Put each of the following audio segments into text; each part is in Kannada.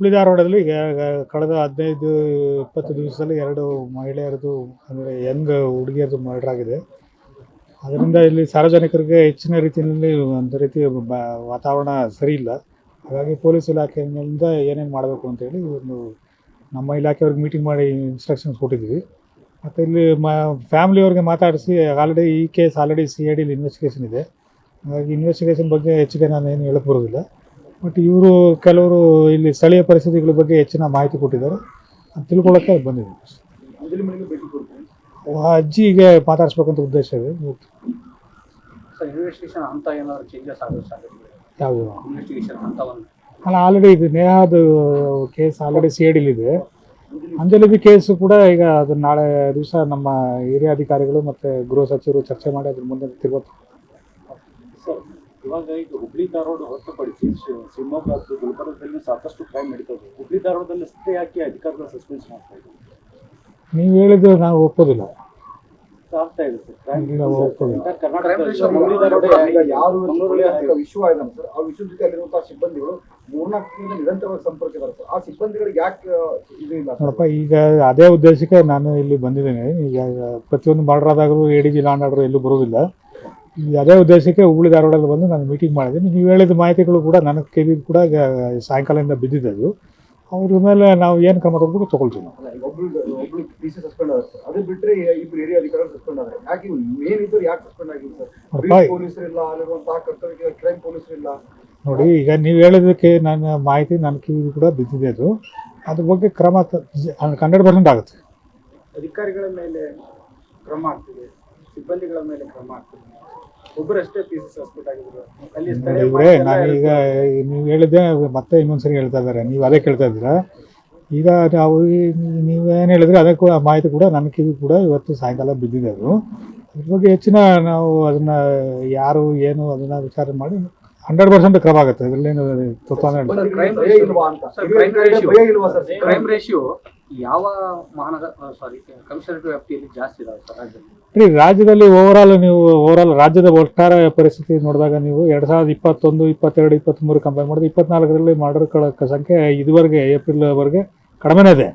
ಹುಬ್ಳಿ ಧಾರವಾಡದಲ್ಲಿ ಕಳೆದ ಹದಿನೈದು, ಇಪ್ಪತ್ತು ದಿವಸದಲ್ಲಿ ಎರಡು ಮಹಿಳೆಯರದು ಅಂದರೆ ಯಂಗ್ ಹುಡುಗಿಯರದು ಮರ್ಡರ್ ಆಗಿದೆ. ಅದರಿಂದ ಇಲ್ಲಿ ಸಾರ್ವಜನಿಕರಿಗೆ ಹೆಚ್ಚಿನ ರೀತಿಯಲ್ಲಿ ಒಂದು ರೀತಿ ಬ, ವಾತಾವರಣ ಸರಿ ಇಲ್ಲ. ಹಾಗಾಗಿ ಪೊಲೀಸ್ ಇಲಾಖೆಯಿಂದ ಏನೇನು ಮಾಡಬೇಕು ಅಂತೇಳಿ ಒಂದು ನಮ್ಮ ಇಲಾಖೆಯವ್ರಿಗೆ ಮೀಟಿಂಗ್ ಮಾಡಿ ಇನ್ಸ್ಟ್ರಕ್ಷನ್ಸ್ ಕೊಟ್ಟಿದ್ದೀವಿ. ಮತ್ತು ಇಲ್ಲಿ ಮ ಫ್ಯಾಮಿಲಿಯವ್ರಿಗೆ ಮಾತಾಡಿಸಿ ಆಲ್ರೆಡಿ ಈ ಕೇಸ್ ಆಲ್ರೆಡಿ ಸಿ ಐ ಡಿಲಿ ಇನ್ವೆಸ್ಟಿಗೇಷನ್ ಇದೆ. ಹಾಗಾಗಿ ಇನ್ವೆಸ್ಟಿಗೇಷನ್ ಬಗ್ಗೆ ಹೆಚ್ಚಿಗೆ ನಾನು ಏನು ಹೇಳಕ್ಕೆ ಬರೋದಿಲ್ಲ ಬಟ್ ಇವರು ಕೆಲವರು ಇಲ್ಲಿ ಸ್ಥಳೀಯ ಪರಿಸ್ಥಿತಿಗಳ ಬಗ್ಗೆ ಹೆಚ್ಚಿನ ಮಾಹಿತಿ ಕೊಟ್ಟಿದ್ದಾರೆ. ಅದು ತಿಳ್ಕೊಳ್ಳೋಕ್ಕೆ ಬಂದಿದೆ. ಅಂಜಲಿ ಮನೆಗೆ ಭೇಟಿ ಕೊಡ್ತೀನಿ ಆ ಅಜ್ಜಿಗೆ ಮಾತಾಡಿಸ್ಬೇಕಂತ ಉದ್ದೇಶ ಇದೆ. ಯಾವುದು? ಅಲ್ಲ ಆಲ್ರೆಡಿ ಇದು ನೇಹಾದು ಕೇಸ್ ಆಲ್ರೆಡಿ ಸಿ ಇದೆ. ಅಂಜಲಿದು ಕೇಸು ಕೂಡ ಈಗ ಅದು ನಾಳೆ ದಿವಸ ನಮ್ಮ ಹಿರಿಯ ಅಧಿಕಾರಿಗಳು ಮತ್ತು ಗೃಹ ಸಚಿವರು ಚರ್ಚೆ ಮಾಡಿ ಅದ್ರ ಮುಂದೆ ತಿರ್ಗೋದು. ಸರ್ ಇವಾಗ ಈಗ ಹುಬ್ಳಿ ಧಾರವಾಡ ಹೊರತುಪಡಿಸಿ ಪಡಿಸಿ ಶಿವಮೊಗ್ಗ ಮತ್ತು ಗುಲ್ಬರ್ಗದಲ್ಲಿ ಸಾಕಷ್ಟು ಕ್ರೈಮ್ ನಡೀತಾ ಇದೆ. ಹುಬ್ಳಿ ಧಾರವಾಡದಲ್ಲಿ ಅಷ್ಟೇ ಯಾಕೆ ಅಧಿಕಾರಿಗಳ ಸಸ್ಪೆನ್ಸ್ ಮಾಡ್ತಾ ಇದ್ದಾರೆ? ನೀವು ಹೇಳಿದ್ರೆ ನಾವು ಒಪ್ಪೋದಿಲ್ಲ. ಆಗ್ತಾ ಇದೆ ಸರ್ ಯಾರು ವಿಶ್ವ ಇದೆ ಸರ್? ಆ ವಿಶ್ವ ಜೊತೆ ಅಲ್ಲಿರುವಂತಹ ಸಿಬ್ಬಂದಿಗಳು ಮೂರ್ನಾಲ್ಕು ತಿಂಗಳ ನಿರಂತರವಾಗಿ ಸಂಪರ್ಕ ಇದ್ದಾರೆ. ಸರ್ ಆ ಸಿಬ್ಬಂದಿಗಳಿಗೆ ಯಾಕೆ ಇದು ಇಲ್ಲ ಸರ್? ನೋಡಪ್ಪ ಈಗ ಅದೇ ಉದ್ದೇಶಕ್ಕೆ ನಾನು ಇಲ್ಲಿ ಬಂದಿದ್ದೇನೆ. ಈಗ ಪ್ರತಿಯೊಂದು murder ಆದಾಗಲೂ A D G law and order ಎಲ್ಲೂ ಬರೋದಿಲ್ಲ ಅದೇ ಉದ್ದೇಶಕ್ಕೆ ಹುಬ್ಳಿ ಧಾರವಾಡಲ್ಲಿ ಬಂದು ನಾನು ಮೀಟಿಂಗ್ ಮಾಡಿದ್ದೀನಿ. ನೀವು ಹೇಳಿದ ಮಾಹಿತಿಗಳು ಕೂಡ ನನಗೆ ಕಿವಿಗೆ ಕೂಡ ಈಗ ಸಾಯಂಕಾಲದಿಂದ ಬಿದ್ದಿದೆ ಅದು ಅವ್ರ ಮೇಲೆ ನಾವು ಏನು ಕ್ರಮ ತಗೋಬೇಕು ತಗೊಳ್ತೀವಿ ನಾವು. ನೋಡಿ ಈಗ ನೀವು ಹೇಳಿದಕ್ಕೆ ನನ್ನ ಮಾಹಿತಿ ನನ್ನ ಕಿವಿಗೆ ಕೂಡ ಬಿದ್ದಿದೆ ಅದು ಅದ್ರ ಬಗ್ಗೆ ಕ್ರಮ ಹಂಡ್ರೆಡ್ ಪರ್ಸೆಂಟ್ ಆಗುತ್ತೆ. ಅಧಿಕಾರಿಗಳ ಮೇಲೆ ಕ್ರಮ ಆಗ್ತಿದೆ ಸಿಬ್ಬಂದಿಗಳ ಮೇಲೆ ಕ್ರಮ ಆಗ್ತಿದೆ. ಇವ್ರೆ ಈಗ ನೀವು ಹೇಳಿದ್ದೆ ಮತ್ತೆ ಇನ್ನೊಂದ್ಸರಿ ಹೇಳ್ತಾ ಇದ್ದಾರೆ ನೀವು ಅದೇ ಕೇಳ್ತಾ ಇದ್ದೀರಾ? ಈಗ ನಾವು ಈ- ನೀವೇನು ಹೇಳಿದ್ರೆ ಅದೇ ಕೂಡ ಮಾಹಿತಿ ಕೂಡ ನನ್ನ ಕಿವಿ ಕೂಡ ಇವತ್ತು ಸಾಯಂಕಾಲ ಬಿದ್ದಿದೆ ಅದು. ಅದ್ರ ಬಗ್ಗೆ ಹೆಚ್ಚಿನ ನಾವು ಅದನ್ನ ಯಾರು ಏನು ಅದನ್ನ ವಿಚಾರ ಮಾಡಿ ಹಂಡ್ರೆಡ್ ಪರ್ಸೆಂಟ್ ಕ್ರಮ ಆಗುತ್ತೆ. ಅದರಲ್ಲೇನು ತೊಂದರೆ ಯಾವ ಮಹಾನಗರ ಸಾರಿ ಕಮಿಷನರೇಟ್ ವ್ಯಾಪ್ತಿಯಲ್ಲಿ ಜಾಸ್ತಿ ಇದಾವೆ ರಾಜ್ಯದಲ್ಲಿ? ರೀ ರಾಜ್ಯದಲ್ಲಿ ಓವರಾಲ್ ನೀವು ಓವರಾಲ್ ರಾಜ್ಯದ ಒಟ್ಟಾರೆ ಪರಿಸ್ಥಿತಿ ನೋಡಿದಾಗ ನೀವು ಎರಡು ಸಾವಿರದ ಇಪ್ಪತ್ತೊಂದು, ಇಪ್ಪತ್ತೆರಡು, ಇಪ್ಪತ್ತ್ಮೂರು ಕಂಪೇರ್ ಮಾಡಿದ್ರೆ ಇಪ್ಪತ್ನಾಲ್ಕರಲ್ಲಿ ಮರ್ಡರ್ಗಳ ಸಂಖ್ಯೆ ಇದುವರೆಗೆ, ಏಪ್ರಿಲ್ವರೆಗೆ ಕಡಿಮೆನೇ ಇದೆ.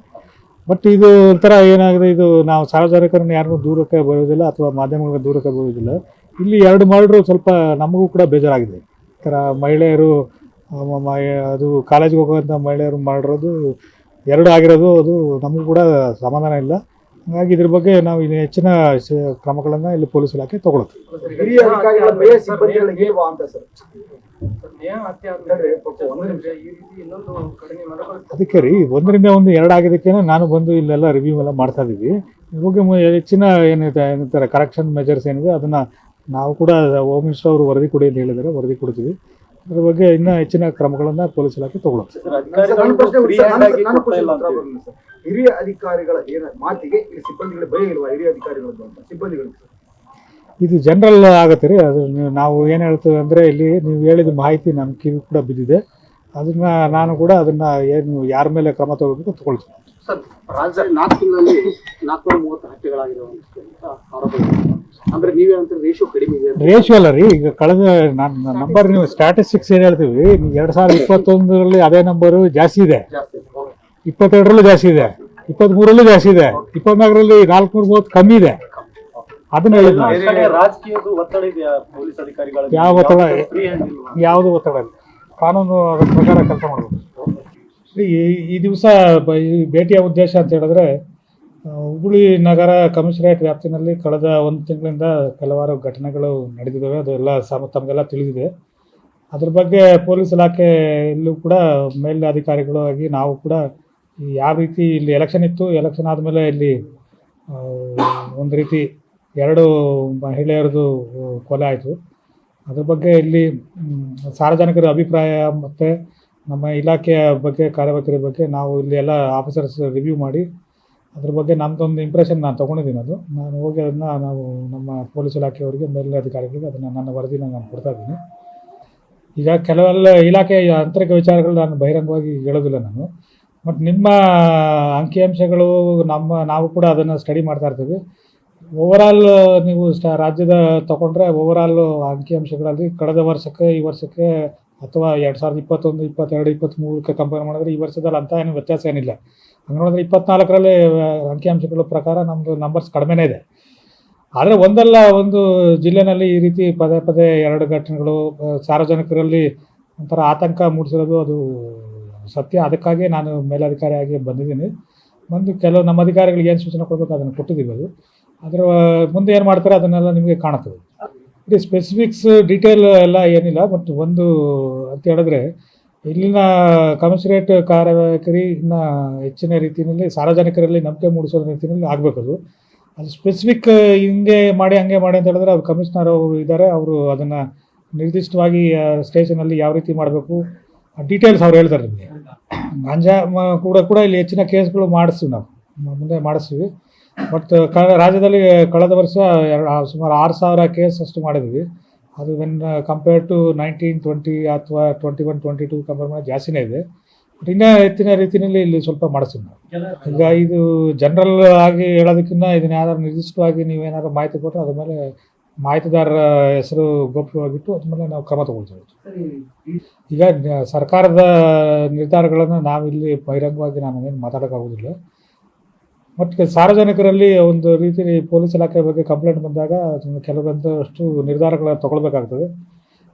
ಬಟ್ ಇದು ಒಂಥರ ಏನಾಗಿದೆ, ಇದು ನಾವು ಸಾರ್ವಜನಿಕರನ್ನು ಯಾರನ್ನೂ ದೂರಕ್ಕೆ ಬರೋದಿಲ್ಲ ಅಥವಾ ಮಾಧ್ಯಮಗಳ ದೂರಕ್ಕೆ ಬರೋದಿಲ್ಲ ಇಲ್ಲಿ ಎರಡು ಮರ್ಡ್ರು ಸ್ವಲ್ಪ ನಮಗೂ ಕೂಡ ಬೇಜಾರಾಗಿದೆ. ಈ ಥರ ಮಹಿಳೆಯರು ಅದು ಕಾಲೇಜ್ಗೆ ಹೋಗುವಂಥ ಮಹಿಳೆಯರು ಮಾಡಿರೋದು ಎರಡು ಆಗಿರೋದು ಅದು ನಮಗೂ ಕೂಡ ಸಮಾಧಾನ ಇಲ್ಲ. ಹಾಗಾಗಿ ಇದ್ರ ಬಗ್ಗೆ ನಾವು ಇನ್ನು ಹೆಚ್ಚಿನ ಕ್ರಮಗಳನ್ನು ಇಲ್ಲಿ ಪೊಲೀಸ್ ಇಲಾಖೆ ತಗೊಳುತ್ತೆ. ಅದಕ್ಕೆ ರೀ ಒಂದರಿಂದ ಒಂದು ಎರಡು ಆಗಿದ್ದಕ್ಕೆ ನಾನು ಬಂದು ಇಲ್ಲೆಲ್ಲ ರಿವ್ಯೂ ಎಲ್ಲ ಮಾಡ್ತಾ ಇದ್ದೀವಿ. ಇದ್ರ ಬಗ್ಗೆ ಹೆಚ್ಚಿನ ಏನಿದೆ ಏನಂತಾರೆ ಕರೆಕ್ಷನ್ ಮೆಜರ್ಸ್ ಏನಿದೆ ಅದನ್ನು ನಾವು ಕೂಡ ಹೋಮ್ ಮಿನಿಸ್ಟರ್ ಅವರು ವರದಿ ಕೊಡಿ ಅಂತ ಹೇಳಿದ್ದಾರೆ ವರದಿ ಕೊಡ್ತೀವಿ. ಅದ್ರ ಬಗ್ಗೆ ಇನ್ನೂ ಹೆಚ್ಚಿನ ಕ್ರಮಗಳನ್ನ ಪೊಲೀಸ್ ಇಲಾಖೆ ಸರ್ ಹಿರಿಯ ಅಧಿಕಾರಿಗಳ ಏನ ಮಾತಿಗೆ ಇಲ್ಲಿ ಸಿಬ್ಬಂದಿಗಳಿಗೆ ಭಯ ಇಲ್ವಾ? ಹಿರಿಯ ಅಧಿಕಾರಿಗಳದ್ದು ಸಿಬ್ಬಂದಿಗಳು. ಇದು ಜನರಲ್ ಆಗುತ್ತೆ ರೀ ಅದು ನಾವು ಏನು ಹೇಳ್ತೇವೆ ಅಂದರೆ ಇಲ್ಲಿ ನೀವು ಹೇಳಿದ ಮಾಹಿತಿ ನಮ್ಮ ಕಿವಿ ಕೂಡ ಬಿದ್ದಿದೆ. ಅದನ್ನು ನಾನು ಕೂಡ ಅದನ್ನ ಏನು ಯಾರ ಮೇಲೆ ಕ್ರಮ ತಗೋಬೇಕು ತಗೊಳ್ತೀನಿ. ಸರ್ ರಾಜ್ಯ ನಾಲ್ಕು ತಿಂಗಳಲ್ಲಿ ನಾಲ್ಕುನೂರ ಮೂವತ್ತು ಹತ್ಯೆಗಳಾಗಿರುವಂತ ಆರೋಪ ಇದೆ. ಅಂದ್ರೆ ನೀವೇನಂತ ರೇಷಿಯೋ ಕಡಿಮೆ ಇದೆ ಅಂತ. ರೇಷಿಯೋ ಅಲ್ಲ ರೀ ಈಗ ಕಳೆದ ನನ್ನ ನಂಬರ್ ನೀವು ಸ್ಟ್ಯಾಟಿಸ್ಟಿಕ್ಸ್ ಏನು ಹೇಳ್ತೀವಿ ಎರಡು ಸಾವಿರದ ಇಪ್ಪತ್ತೊಂದರಲ್ಲಿ ಅದೇ ನಂಬರು ಜಾಸ್ತಿ ಇದೆ. ಜಾಸ್ತಿ ಇಪ್ಪತ್ತೆರಡರಲ್ಲೂ ಜಾಸ್ತಿ ಇದೆ. ಇಪ್ಪತ್ತ್ಮೂರಲ್ಲೂ ಜಾಸ್ತಿ ಇದೆ. ಇಪ್ಪತ್ನಾಲ್ಕರಲ್ಲಿ ನಾಲ್ಕುನೂರ ಮೂವತ್ತು ಕಮ್ಮಿ ಇದೆ. ಅದನ್ನ ಹೇಳಿದ್ ಎಲ್ಲ ನಾನು ಕಡೆ ರಾಜಕೀಯದ ಒತ್ತಡ ಇದೆಯಾ? ಪೊಲೀಸ್ ಅಧಿಕಾರಿಗಳ ಯಾವ ಒತ್ತಡ? ಯಾವ್ದು ಯಾವುದು ಒತ್ತಡ ಇಲ್ಲ. ಕಾನೂನು ಪ್ರಕಾರ ಕೆಲಸ ಮಾಡಬೇಕು. ಈ ಈ ದಿವಸ ಭೇಟಿಯ ಉದ್ದೇಶ ಅಂತ ಹೇಳಿದ್ರೆ ಹುಬ್ಬಳ್ಳಿ ನಗರ ಕಮಿಷನರೇಟ್ ವ್ಯಾಪ್ತಿನಲ್ಲಿ ಕಳೆದ ಒಂದು ತಿಂಗಳಿಂದ ಕೆಲವಾರು ಘಟನೆಗಳು ನಡೆದಿದ್ದಾವೆ. ಅದೆಲ್ಲ ಸಮ, ತಮಗೆಲ್ಲ ತಿಳಿದಿದೆ. ಅದ್ರ ಬಗ್ಗೆ ಪೊಲೀಸ್ ಇಲಾಖೆ ಇಲ್ಲೂ ಕೂಡ ಮೇಲ್ ಅಧಿಕಾರಿಗಳು ಆಗಿ ನಾವು ಕೂಡ ಯಾವ ರೀತಿ ಇಲ್ಲಿ ಎಲೆಕ್ಷನ್ ಇತ್ತು ಎಲೆಕ್ಷನ್ ಆದಮೇಲೆ ಇಲ್ಲಿ ಒಂದು ರೀತಿ ಎರಡು ಮಹಿಳೆಯರದು ಕೊಲೆ ಆಯಿತು. ಅದ್ರ ಬಗ್ಗೆ ಇಲ್ಲಿ ಸಾರ್ವಜನಿಕರ ಅಭಿಪ್ರಾಯ ಮತ್ತು ನಮ್ಮ ಇಲಾಖೆಯ ಬಗ್ಗೆ ಕಾರ್ಯವೈಖರಿ ಬಗ್ಗೆ ನಾವು ಇಲ್ಲಿ ಎಲ್ಲ ಆಫೀಸರ್ಸ್ ರಿವ್ಯೂ ಮಾಡಿ, ಅದ್ರ ಬಗ್ಗೆ ನಮ್ಮದೊಂದು ಇಂಪ್ರೆಷನ್ ನಾನು ತೊಗೊಂಡಿದ್ದೀನಿ ಅದು. ನಾನು ಹೋಗಿ ಅದನ್ನು ನಾವು ನಮ್ಮ ಪೊಲೀಸ್ ಇಲಾಖೆಯವರಿಗೆ ಮೇಲಿನ ಅಧಿಕಾರಿಗಳಿಗೆ ಅದನ್ನು ನನ್ನ ವರದಿನ ನಾನು ಕೊಡ್ತಾ ಇದ್ದೀನಿ. ಈಗ ಕೆಲವೆಲ್ಲ ಇಲಾಖೆಯ ಆಂತರಿಕ ವಿಚಾರಗಳು ನಾನು ಬಹಿರಂಗವಾಗಿ ಹೇಳೋದಿಲ್ಲ ನಾನು. ಬಟ್ ನಿಮ್ಮ ಅಂಕಿಅಂಶಗಳು ನಮ್ಮ, ನಾವು ಕೂಡ ಅದನ್ನು ಸ್ಟಡಿ ಮಾಡ್ತಾ ಇರ್ತೀವಿ. ಓವರಾಲ್ ನೀವು ರಾಜ್ಯದ ತಗೊಂಡ್ರೆ ಓವರಾಲ್ ಅಂಕಿಅಂಶಗಳಲ್ಲಿ ಕಳೆದ ವರ್ಷಕ್ಕೆ, ಈ ವರ್ಷಕ್ಕೆ ಅಥವಾ ಎರಡು ಸಾವಿರದ ಇಪ್ಪತ್ತೊಂದು, ಇಪ್ಪತ್ತೆರಡು ಇಪ್ಪತ್ತ್ಮೂರಕ್ಕೆ ಕಂಪೇರ್ ಮಾಡಿದ್ರೆ ಈ ವರ್ಷದಲ್ಲಿ ಅಂತ ಏನು ವ್ಯತ್ಯಾಸ ಏನಿಲ್ಲ. ಹಂಗೆ ನೋಡಿದ್ರೆ ಇಪ್ಪತ್ನಾಲ್ಕರಲ್ಲಿ ಅಂಕಿಅಂಶಗಳ ಪ್ರಕಾರ ನಮ್ಮದು ನಂಬರ್ಸ್ ಕಡಿಮೆನೇ ಇದೆ. ಆದರೆ ಒಂದಲ್ಲ, ಒಂದು ಜಿಲ್ಲೆನಲ್ಲಿ ಈ ರೀತಿ ಪದೇ ಪದೇ ಎರಡು ಘಟನೆಗಳು ಸಾರ್ವಜನಿಕರಲ್ಲಿ ಒಂಥರ ಆತಂಕ ಮೂಡಿಸಿರೋದು ಅದು ಸತ್ಯ. ಅದಕ್ಕಾಗಿ ನಾನು ಮೇಲಧಿಕಾರಿಯಾಗಿ ಬಂದಿದ್ದೀನಿ. ಬಂದು ಕೆಲವು ನಮ್ಮ ಅಧಿಕಾರಿಗಳಿಗೆ ಏನು ಸೂಚನೆ ಕೊಡಬೇಕು ಅದನ್ನು ಕೊಟ್ಟಿದ್ದೀವಿ ಅದು. ಅದರ ಮುಂದೆ ಏನು ಮಾಡ್ತಾರೆ, ಅದನ್ನೆಲ್ಲ ನಿಮಗೆ ಕಾಣುತ್ತದೆ. ಇದು ಸ್ಪೆಸಿಫಿಕ್ಸ್ ಡೀಟೇಲ್ ಎಲ್ಲ ಏನಿಲ್ಲ ಬಟ್ ಒಂದು ಅಂತ ಹೇಳಿದ್ರೆ, ಇಲ್ಲಿನ ಕಮಿಷನರೇಟ್ ಕಾರ್ಯಕರಿ ಇನ್ನು ಹೆಚ್ಚಿನ ರೀತಿಯಲ್ಲಿ, ಸಾರ್ವಜನಿಕರಲ್ಲಿ ನಂಬಿಕೆ ಮೂಡಿಸೋ ರೀತಿಯಲ್ಲಿ ಆಗಬೇಕು ಅದು. ಸ್ಪೆಸಿಫಿಕ್ ಹಿಂಗೆ ಮಾಡಿ, ಹಂಗೆ ಮಾಡಿ ಅಂತ ಹೇಳಿದ್ರೆ ಅವ್ರು ಕಮಿಷನರ್ ಅವರು ಇದ್ದಾರೆ ಅವರು ಅದನ್ನು ನಿರ್ದಿಷ್ಟವಾಗಿ ಸ್ಟೇಷನಲ್ಲಿ ಯಾವ ರೀತಿ ಮಾಡಬೇಕು ಡೀಟೇಲ್ಸ್ ಅವ್ರು ಹೇಳ್ತಾರೆ ನಿಮಗೆ. ಗಾಂಜಾ ಕೂಡ ಕೂಡ ಇಲ್ಲಿ ಹೆಚ್ಚಿನ ಕೇಸ್ಗಳು ಮಾಡಿಸ್ತೀವಿ ನಾವು. ಮುಂದೆ ಮಾಡಿಸ್ತೀವಿ. ಬಟ್ ಕ ರಾಜ್ಯದಲ್ಲಿ ಕಳೆದ ವರ್ಷ ಸುಮಾರು ಆರು ಸಾವಿರ ಕೇಸ್ ಅಷ್ಟು ಮಾಡಿದ್ವಿ. ಅದು when compare to nineteen twenty ಅಥವಾ twenty one twenty two compare ಮಾಡಿ ಜಾಸ್ತಿನೇ ಇದೆ. ಬಟ್ ಇನ್ನೂ ಹೆಚ್ಚಿನ ರೀತಿಯಲ್ಲಿ ಇಲ್ಲಿ ಸ್ವಲ್ಪ ಮಾಡಿಸ್ತೀವಿ ನಾವು ಈಗ ಇದು ಜನರಲ್ ಆಗಿ ಹೇಳೋದಕ್ಕಿಂತ ಇದನ್ನ ಯಾರು ನಿರ್ದಿಷ್ಟವಾಗಿ ನೀವೇನಾದ್ರು ಮಾಹಿತಿ ಕೊಟ್ಟರೆ ಅದ್ರ ಮೇಲೆ ಮಾಹಿತಿದಾರರ ಹೆಸರು ಗೌಪ್ಯವಾಗಿಟ್ಟು ಅದ್ರ ಮೇಲೆ ನಾವು ಕ್ರಮ ತಗೊಳ್ತೇವೆ. ಈಗ ಸರ್ಕಾರದ ನಿರ್ಧಾರಗಳನ್ನು ನಾವಿಲ್ಲಿ ಬಹಿರಂಗವಾಗಿ ನಾನು ಏನು ಮಾತಾಡೋಕ್ಕಾಗೋದಿಲ್ಲ. ಬಟ್ ಸಾರ್ವಜನಿಕರಲ್ಲಿ ಒಂದು ರೀತಿ ಪೊಲೀಸ್ ಇಲಾಖೆ ಬಗ್ಗೆ ಕಂಪ್ಲೇಂಟ್ ಬಂದಾಗ ಕೆಲವೊಂದು ಕೆಲವೊಂದಷ್ಟು ನಿರ್ಧಾರಗಳನ್ನ ತಗೊಳ್ಬೇಕಾಗ್ತದೆ.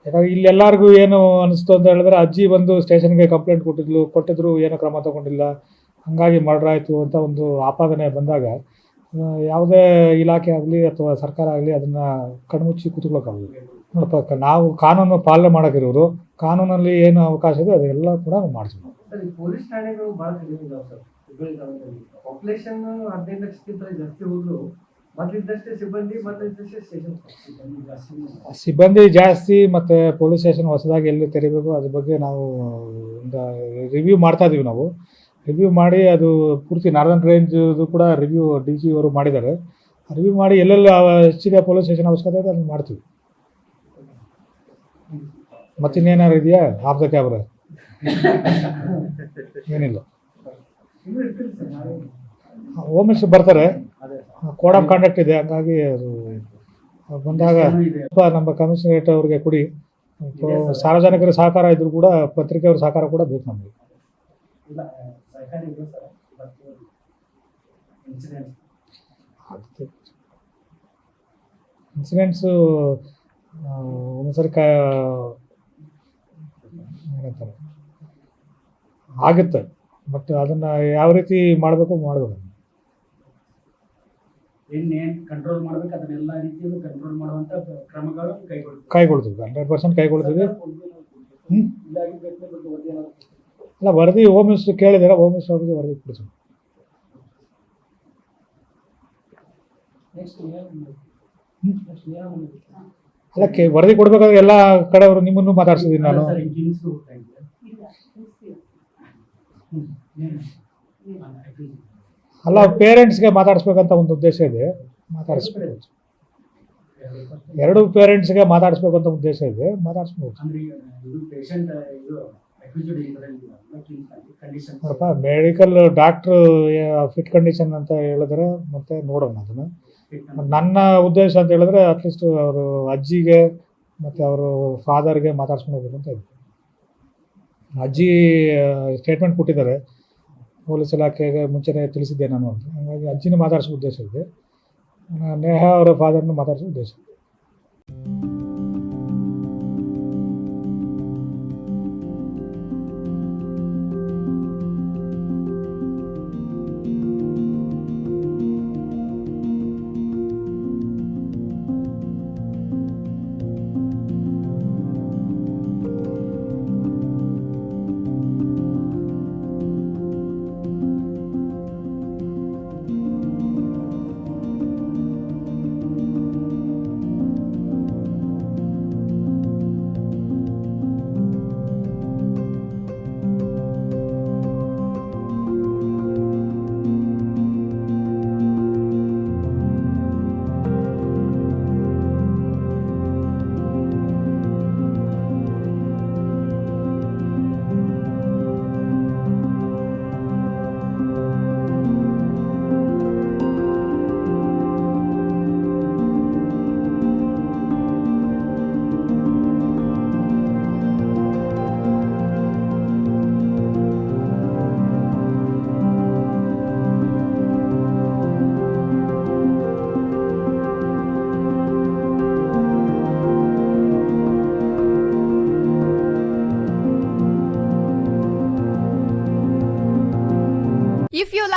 ಯಾಕಂದ್ರೆ ಇಲ್ಲಿ ಎಲ್ಲರಿಗೂ ಏನು ಅನಿಸ್ತು ಅಂತ ಹೇಳಿದ್ರೆ ಅಜ್ಜಿ ಬಂದು ಸ್ಟೇಷನ್ಗೆ ಕಂಪ್ಲೇಂಟ್ ಕೊಟ್ಟಿದ್ಲು, ಕೊಟ್ಟಿದ್ರು, ಏನೋ ಕ್ರಮ ತಗೊಂಡಿಲ್ಲ, ಹಾಗಾಗಿ ಮರ್ಡರ್ ಆಯಿತು ಅಂತ ಒಂದು ಆಪಾದನೆ ಬಂದಾಗ ಯಾವುದೇ ಇಲಾಖೆ ಆಗಲಿ ಅಥವಾ ಸರ್ಕಾರ ಆಗಲಿ ಅದನ್ನು ಕಣ್ಮುಚ್ಚಿ ಕೂತ್ಕೊಳ್ಳೋಕ್ಕಾಗೋದಿಲ್ಲ ನೋಡಪ್ಪ ನಾವು ಕಾನೂನು ಪಾಲನೆ ಮಾಡೋಕ್ಕಿರೋರು, ಕಾನೂನಲ್ಲಿ ಏನು ಅವಕಾಶ ಇದೆ ಅದೆಲ್ಲ ಕೂಡ ಮಾಡ್ತೀವಿ. ಪಾಪ್ಯುಲೇಷನ್ ಹದಿನೈದು ಲಕ್ಷಕ್ಕಿಂತ ಜಾಸ್ತಿ ಹೋದ್ರು. ಮೊದಲಿದ್ದಷ್ಟೇ ಸಿಬ್ಬಂದಿ ಮೊದಲಿದ್ದಷ್ಟೇ ಸ್ಟೇಷನ್ ಜಾಸ್ತಿ. ಸಿಬ್ಬಂದಿ ಜಾಸ್ತಿ ಮತ್ತು ಪೊಲೀಸ್ ಸ್ಟೇಷನ್ ಹೊಸದಾಗಿ ಎಲ್ಲಿ ತೆರಿಬೇಕು, ಅದ್ರ ಬಗ್ಗೆ ನಾವು ರಿವ್ಯೂ ಮಾಡ್ತಾ ಇದೀವಿ ನಾವು. ರಿವ್ಯೂ ಮಾಡಿ ಅದು ಪೂರ್ತಿ ನಾರ್ದನ್ ರೇಂಜ್ ಕೂಡ ರಿವ್ಯೂ ಡಿ ಜಿ ಅವರು ಮಾಡಿದ್ದಾರೆ. ರಿವ್ಯೂ ಮಾಡಿ ಎಲ್ಲೆಲ್ಲಿ, ಹೆಚ್ಚಿಗೆ ಪೊಲೀಸ್ ಸ್ಟೇಷನ್ ಅವಶ್ಯಕತೆ ಇದೆ, ಅದನ್ನು ಮಾಡ್ತೀವಿ. ಮತ್ತಿನ್ನೇನಾರು ಇದೆಯಾ? ಆಫ್ ದ ಏನಿಲ್ಲ ಇನ್ನೂ ಇರ್ತೀರಿ ಸರ್ ನಾಳೆ ಹೋಮ್ ಮಿನಿಸ್ಟರ್ ಬರ್ತಾರೆ ಕೋಡ್ ಆಫ್ ಕಾಂಡಕ್ಟ್ ಇದೆ ಹಂಗಾಗಿ ಅದು ಬಂದಾಗ ನಮ್ಮ ಕಮಿಷನರೇಟ್ ಅವ್ರಿಗೆ ಕೊಡಿ. ಸಾರ್ವಜನಿಕರ ಸಹಕಾರ ಇದ್ರು ಕೂಡ ಪತ್ರಿಕೆಯವ್ರ ಸಹಕಾರ ಕೂಡ ಬೇಕು ನಮಗೆ. ಇನ್ಸಿಡೆಂಟ್ಸು ಒಂದ್ಸರಿ ಕ ಏನಂತಾರೆ? ಆಗುತ್ತೆ. ಬಟ್ ಅದನ್ನು ಯಾವ ರೀತಿ ಮಾಡಬೇಕು ಮಾಡಬೇಕು. ಏನ್ ಕಂಟ್ರೋಲ್ ಮಾಡಬೇಕು ಅದನ್ನೆಲ್ಲ ರೀತಿಯಲ್ಲೂ ಕಂಟ್ರೋಲ್ ಮಾಡುವಂತ ಕ್ರಮಗಳು ಕೈಗೊಳ್ತೀವಿ. ಕೈಗೊಳ್ತೀವಿ. ಹಂಡ್ರೆಡ್ ಪರ್ಸೆಂಟ್ ಕೈಗೊಳ್ತೀವಿ. ಅಲ್ಲ ವರದಿ ಹೋಮ್ ಮಿನಿಸ್ಟರ್ ಕೇಳಿದಾರೆ ಹೋಮ್ ಮಿನಿಸ್ಟರ್ ಅವರಿಗೆ ವರದಿ ಕೊಡ್ತೀವಿ. ಅಲ್ಲ ವರದಿ ಕೊಡ್ಬೇಕಾದ್ರೆ ಎಲ್ಲ ಕಡೆಯವರು ನಿಮ್ಮನ್ನು ಮಾತಾಡ್ಸಿದ್ದೀನಿ ನಾನು. ಅಲ್ಲ ಪೇರೆಂಟ್ಸ್ಗೆ ಮಾತಾಡಿಸ್ಬೇಕಂತ ಒಂದು ಉದ್ದೇಶ ಇದೆ. ಮಾತಾಡಿಸ್ಬೇಕು ಎರಡು ಪೇರೆಂಟ್ಸ್ಗೆ ಮಾತಾಡಿಸ್ಬೇಕು ಅಂತ ಉದ್ದೇಶ ಇದೆ. ನೋಡಪ್ಪ ಮೆಡಿಕಲ್ ಡಾಕ್ಟ್ರು ಫಿಟ್ ಕಂಡೀಷನ್ ಅಂತ ಹೇಳಿದ್ರೆ ಮತ್ತೆ ನೋಡೋಣ ಅದನ್ನು. ನನ್ನ ಉದ್ದೇಶ ಅಂತ ಹೇಳಿದ್ರೆ ಅಟ್ಲೀಸ್ಟ್ ಅವರು ಅಜ್ಜಿಗೆ ಮತ್ತು ಅವರು ಫಾದರ್ಗೆ ಮಾತಾಡ್ಸ್ಕೊಂಡು ಹೋಗ್ಬೇಕು ಅಂತ ಇದೆ. ಅಜ್ಜಿ ಸ್ಟೇಟ್ಮೆಂಟ್ ಕೊಟ್ಟಿದ್ದಾರೆ. ಪೊಲೀಸ್ ಇಲಾಖೆಗೆ ಮುಂಚೆನೇ ತಿಳಿಸಿದ್ದೆ ನಾನು ಅಂತ. ಹಾಗಾಗಿ ಅಜ್ಜಿನ ಮಾತಾಡಿಸೋ ಉದ್ದೇಶ ಇದೆ. ನೇಹಾ ಅವರ ಫಾದರ್ನ ಮಾತಾಡಿಸೋ ಉದ್ದೇಶ